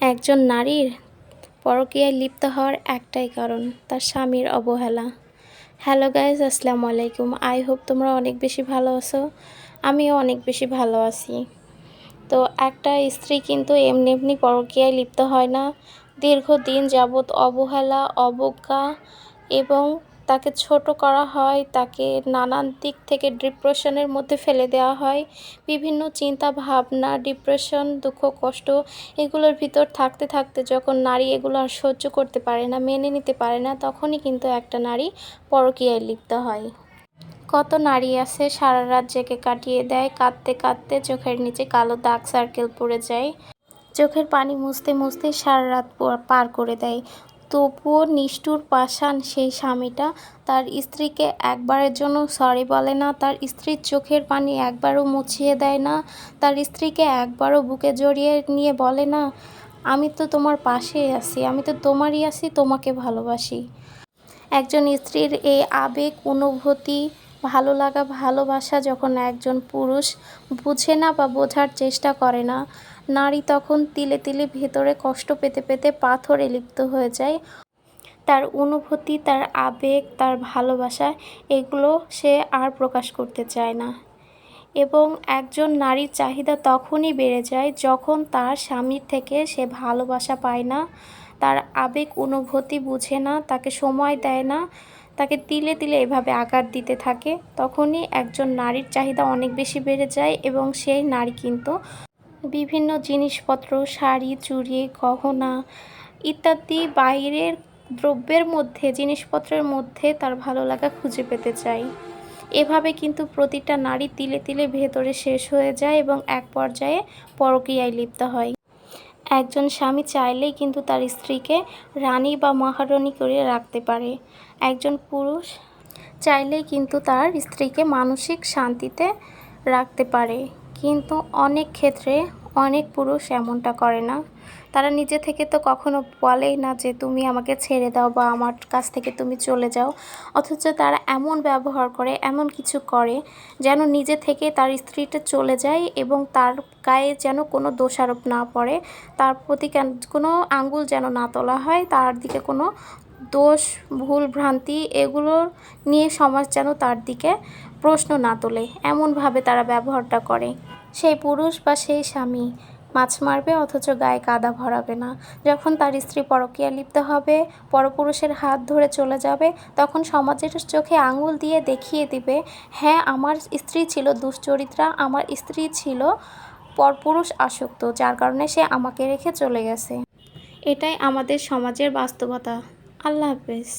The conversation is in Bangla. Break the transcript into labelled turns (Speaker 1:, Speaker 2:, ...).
Speaker 1: একজন নারীর পরকীয়ায় লিপ্ত হওয়ার একটাই কারণ, তার স্বামীর অবহেলা। হ্যালো গাইজ আসসালামু আলাইকুম। আই হোপ তোমরা অনেক বেশি ভালো আছো, আমিও অনেক বেশি ভালো আছি। তো একটা স্ত্রী কিন্তু এমনি এমনি পরকীয়ায় লিপ্ত হয় না। দীর্ঘদিন যাবৎ অবহেলা, অবজ্ঞা এবং তাকে ছোট করা হয়, তাকে নানান দিক থেকে ডিপ্রেশনের মধ্যে ফেলে দেওয়া হয়, বিভিন্ন চিন্তা, ভাবনা, ডিপ্রেশন, দুঃখ, কষ্ট এগুলোর ভিতর থাকতে থাকতে যখন নারী এগুলো আর সহ্য করতে পারে না, মেনে নিতে পারে না, তখনই কিন্তু একটা নারী পরকীয়ায় লিপ্ত হয়। কত নারী আছে, সারা রাত জেগে কাটিয়ে দেয়, কাঁদতে কাঁদতে চোখের নিচে কালো দাগ সার্কেল পড়ে যায়, চোখের পানি মুছতে মুছতে সারা রাত পার করে দেয়। তবুও নিষ্ঠুর পাষাণ সেই স্বামীটা। তার স্ত্রীকে একবারের জন্য সরি বলে না, তার স্ত্রীর চোখের পানি একবারও মুছিয়ে দেয় না, তার স্ত্রীকে একবারও বুকে জড়িয়ে নিয়ে বলে না, আমি তো তোমার পাশেই আছি, আমি তো তোমারই আছি, তোমাকে ভালোবাসি। একজন স্ত্রীর এই আবেগ, অনুভূতি, ভালো লাগা, ভালোবাসা যখন একজন পুরুষ বুঝে না বা বোঝার চেষ্টা করে না নারী তখন তিলে তিলে ভেতরে কষ্ট পেতে পেতে পাথরে লিপ্ত হয়ে যায়। তার অনুভূতি, তার আবেগ, তার ভালোবাসা, এগুলো সে আর প্রকাশ করতে চায় না। এবং একজন নারীর চাহিদা তখনই বেড়ে যায় যখন তার স্বামীর থেকে সে ভালোবাসা পায় না, তার আবেগ অনুভূতি বুঝে না, তাকে সময় দেয় না, তাকে তিলে তিলে এভাবে আঘাত দিতে থাকে। তখনই একজন নারীর চাহিদা অনেক বেশি বেড়ে যায় এবং সেই নারী কিন্তু বিভিন্ন জিনিসপত্র, শাড়ি, চুড়ি, গহনা ইত্যাদি বাইরের দ্রব্যের মধ্যে, জিনিসপত্রের মধ্যে তার ভালো লাগা খুঁজে পেতে চাই। এভাবে কিন্তু প্রতিটা নারী তিলে তিলে ভেতরে শেষ হয়ে যায় এবং এক পর্যায়ে পরকীয়ায় লিপ্ত হয়। একজন স্বামী চাইলেই কিন্তু তার স্ত্রীকে রানী বা মহারানী করে রাখতে পারে। একজন পুরুষ চাইলেই কিন্তু তার স্ত্রীকে মানসিক শান্তিতে রাখতে পারে। কিন্তু অনেক ক্ষেত্রে অনেক পুরুষ এমনটা করে না। তারা নিজে থেকে তো কখনো বলেই না যে, তুমি আমাকে ছেড়ে দাও বা আমার কাছ থেকে তুমি চলে যাও। অথচ তারা এমন ব্যবহার করে, এমন কিছু করে যেন নিজে থেকে তার স্ত্রীটা চলে যায় এবং তার গায়ে যেন কোনো দোষারোপ না পড়ে। তার প্রতি কোনো আঙ্গুল যেন না তোলা হয়, তার দিকে কোনো দোষ, ভুল, ভ্রান্তি এগুলো নিয়ে সমাজ যেন তার দিকে প্রশ্ন না তোলে। এমনভাবে তারা ব্যবহারটা করে। সেই পুরুষ বা সেই স্বামী মাছ মারবে অথচ গায়ে কাদা ভরাবে না। যখন তার স্ত্রী পরকীয়া লিপ্ত হবে, পরপুরুষের হাত ধরে চলে যাবে, তখন সমাজের চোখে আঙুল দিয়ে দেখিয়ে দিবে হ্যাঁ আমার স্ত্রী ছিল দুশ্চরিত্রা, আমার স্ত্রী ছিল পরপুরুষ আসক্ত, যার কারণে সে আমাকে রেখে চলে গেছে। এটাই আমাদের সমাজের বাস্তবতা। আল্লাহ হাফেজ।